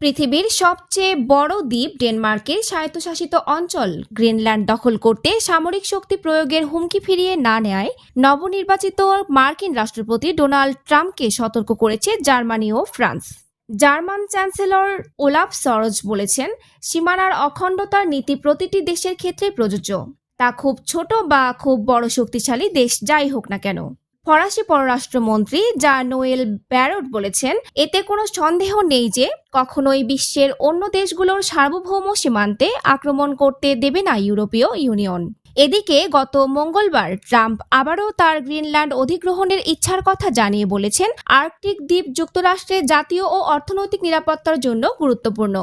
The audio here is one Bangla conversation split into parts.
পৃথিবীর সবচেয়ে বড় দ্বীপ ডেনমার্কের স্বায়ত্তশাসিত অঞ্চল। গ্রিনল্যান্ড দখল করতে সামরিক শক্তি প্রয়োগের হুমকি ফিরিয়ে না নেয় নবনির্বাচিত মার্কিন রাষ্ট্রপতি ডোনাল্ড ট্রাম্পকে সতর্ক করেছে জার্মানি ও France. German chancellor Olaf Scholz বলেছেন, সীমানার অখণ্ডতার নীতি প্রতিটি দেশের ক্ষেত্রে প্রযোজ্য। তা খুব ছোট বা খুব বড় শক্তিশালী দেশ যাই হোক না কেন। ফরাসি পররাষ্ট্রমন্ত্রী যা নোয়েল ব্যারট বলেছেন, এতে কোনো সন্দেহ নেই যে কখনোই বিশ্বের অন্য দেশগুলোর সার্বভৌম সীমান্তে আক্রমণ করতে দেবে না ইউরোপীয় ইউনিয়ন। এদিকে গত মঙ্গলবার ট্রাম্প আবারও তার গ্রিনল্যান্ড অধিগ্রহণের ইচ্ছার কথা জানিয়ে বলেছেন, আর্কটিক দ্বীপ যুক্তরাষ্ট্রের জাতীয় ও অর্থনৈতিক নিরাপত্তার জন্য গুরুত্বপূর্ণ।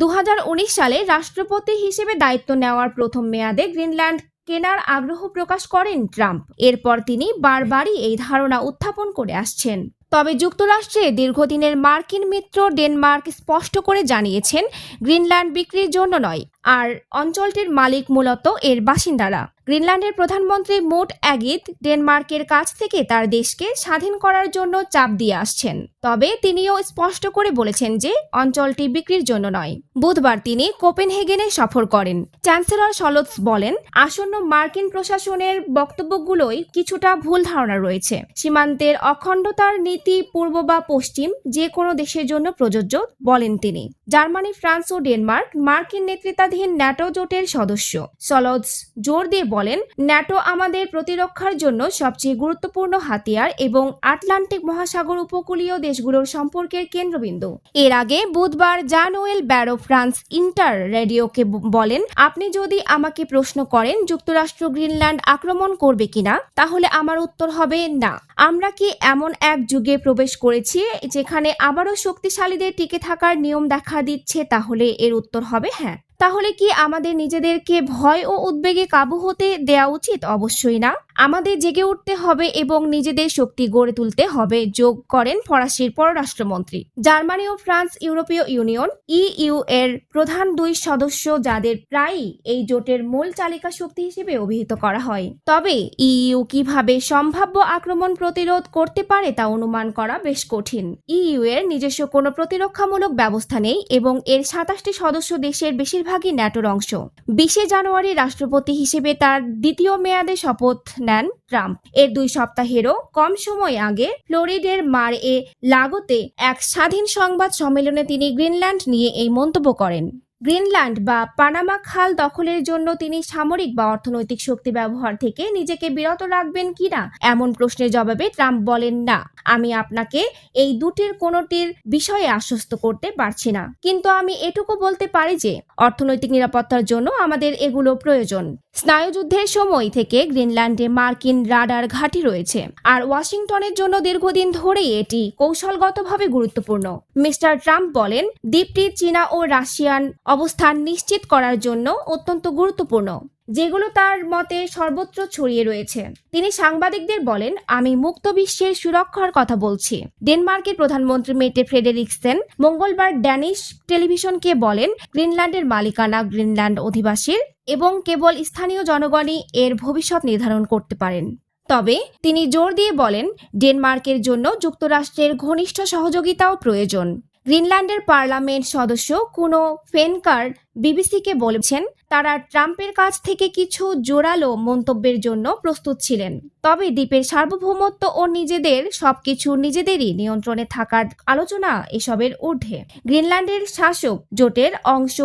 দু হাজার উনিশ সালে রাষ্ট্রপতি হিসেবে দায়িত্ব নেওয়ার প্রথম মেয়াদে গ্রিনল্যান্ড কেনার আগ্রহ প্রকাশ করেন ট্রাম্প। এরপর তিনি বারবারই এই ধারণা উত্থাপন করে আসছেন। তবে যুক্তরাষ্ট্রে দীর্ঘদিনের মার্কিন মিত্র ডেনমার্ক স্পষ্ট করে জানিয়েছেন, গ্রিনল্যান্ড বিক্রির জন্য নয় আর অঞ্চলটির মালিক মূলত এর বাসিন্দারা। গ্রিনল্যান্ডের প্রধানমন্ত্রী মোট অ্যাগিত ডেনমার্কের কাছ থেকে তার দেশকে স্বাধীন করার জন্য চাপ দিয়ে আসছেন। তবে তিনিও স্পষ্ট করে বলেছেন যে অঞ্চলটি বিক্রির জন্য নয়। বুধবার তিনি কোপেনহেগেনে সফর করেন। চ্যান্সেলর সলোৎস বলেন, আসন্ন মার্কিন প্রশাসনের বক্তব্যগুলোই কিছুটা ভুল ধারণা রয়েছে। সীমান্তের অখণ্ডতার নীতি পূর্ব বা পশ্চিম যে কোনো দেশের জন্য প্রযোজ্য বলেন তিনি। জার্মানি, ফ্রান্স ও ডেনমার্ক মার্কিন নেতৃত্বাধীন ন্যাটো জোটের সদস্য। সলজ জোর দিয়ে বলেন, ন্যাটো আমাদের প্রতিরক্ষার জন্য সবচেয়ে গুরুত্বপূর্ণ হাতিয়ার এবং আটলান্টিক মহাসাগর উপকূলীয় দেশগুলোর সম্পর্কের কেন্দ্রবিন্দু। এর আগে বুধবার Jean Noel Barrot France Inter রেডিওকে বলেন, আপনি যদি আমাকে প্রশ্ন করেন যুক্তরাষ্ট্র গ্রিনল্যান্ড আক্রমণ করবে কিনা, তাহলে আমার উত্তর হবে না। আমরা কি এমন এক যুগে প্রবেশ করেছি যেখানে আবারও শক্তিশালীদের টিকে থাকার নিয়ম দেখা দিচ্ছে তাহলে এর উত্তর হবে হ্যাঁ। তাহলে কি আমাদের নিজেদেরকে ভয় ও উদ্বেগে কাবু হতে দেওয়া উচিত? অবশ্যই না। আমাদের জেগে উঠতে হবে এবং নিজেদের শক্তি গড়ে তুলতে হবে, যোগ করেন ফরাসির পররাষ্ট্রমন্ত্রী। জার্মানি ও ফ্রান্স ইউরোপীয় ইউনিয়ন, ইইউ এর প্রধান দুই সদস্য যাদের প্রায়ই এই জোটের মূল চালিকা শক্তি হিসেবে অভিহিত করা হয়। তবে ইইউ কীভাবে সম্ভাব্য আক্রমণ প্রতিরোধ করতে পারে তা অনুমান করা বেশ কঠিন। ইইউ এর নিজস্ব কোনো প্রতিরক্ষামূলক ব্যবস্থা নেই এবং এর সাতাশটি সদস্য দেশের বেশিরভাগই ন্যাটোর অংশ। বিশে জানুয়ারি রাষ্ট্রপতি হিসেবে তার দ্বিতীয় মেয়াদে শপথ নেন ট্রাম্প। এর দুই সপ্তাহেরও কম সময় আগে ফ্লোরিডের মার এ লাগোতে এক স্বাধীন সংবাদ সম্মেলনে তিনি গ্রিনল্যান্ড নিয়ে এই মন্তব্য করেন। গ্রিনল্যান্ড বা পানামা খাল দখলের জন্য তিনি সামরিক বা অর্থনৈতিক শক্তি ব্যবহার থেকে নিজেকে বিরত রাখবেন কিনা এমন প্রশ্নের জবাবে ট্রাম্প বলেন না। আমি আপনাকে এই দুটির কোনোটির বিষয়ে আশ্বস্ত করতে পারছি না। কিন্তু আমি এটুকু বলতে পারি যে, অর্থনৈতিক নিরাপত্তার জন্য আমাদের এগুলো প্রয়োজন। স্নায়ুযুদ্ধের সময় থেকে গ্রিনল্যান্ডে মার্কিন রাডার ঘাঁটি রয়েছে, আর ওয়াশিংটনের জন্য দীর্ঘদিন ধরেই এটি কৌশলগতভাবে গুরুত্বপূর্ণ। মিস্টার ট্রাম্প বলেন, দ্বীপটি চীনা ও রাশিয়ান অবস্থান নিশ্চিত করার জন্য অত্যন্ত গুরুত্বপূর্ণ। যেগুলো তার মতে সর্বত্র ছড়িয়ে রয়েছে। তিনি সাংবাদিকদের বলেন, আমি মুক্ত বিশ্বের সুরক্ষার কথা বলছি। ডেনমার্কের প্রধানমন্ত্রী মেটে ফ্রেডেরিকসেন মঙ্গলবার ড্যানিশ টেলিভিশনকে বলেন, গ্রিনল্যান্ডের মালিকানা গ্রিনল্যান্ড অধিবাসীর এবং কেবল স্থানীয় জনগণই এর ভবিষ্যৎ নির্ধারণ করতে পারেন। তবে তিনি জোর দিয়ে বলেন, ডেনমার্কের জন্য যুক্তরাষ্ট্রের ঘনিষ্ঠ সহযোগিতাও প্রয়োজন। গ্রিনল্যান্ডের পার্লামেন্ট সদস্য কোনো ফেনকার বিবিসিকে বলেছেন, তারা ট্রাম্পের কাছ থেকে কিছু জোরালো মন্তব্যের জন্য প্রস্তুত ছিলেন। তবে দ্বীপের সার্বভৌমত্ব ও নিজেদের, সবকিছু নিজেদেরই নিয়ন্ত্রণে থাকার আলোচনা এসবের ঊর্ধ্বে। গ্রিনল্যান্ডের শাসক জোটের অংশ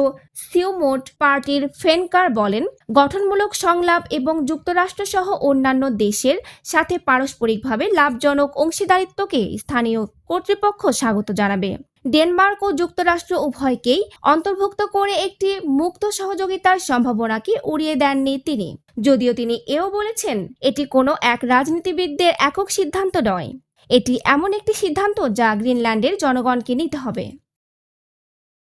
সিউমোট পার্টির ফেনকার বলেন, গঠনমূলক সংলাপ এবং যুক্তরাষ্ট্র সহ অন্যান্য দেশের সাথে পারস্পরিকভাবে লাভজনক অংশীদারিত্বকে স্থানীয় কর্তৃপক্ষ স্বাগত জানাবে। ডেনমার্ক ও যুক্তরাষ্ট্র উভয়কেই অন্তর্ভুক্ত করে একটি মুক্ত সহযোগিতার সম্ভাবনাকে উড়িয়ে দেননি তিনি। যদিও তিনি এও বলেছেন, এটি কোনো এক রাজনীতিবিদদের একক সিদ্ধান্ত নয়। এটি এমন একটি সিদ্ধান্ত যা গ্রিনল্যান্ডের জনগণকে নিতে হবে।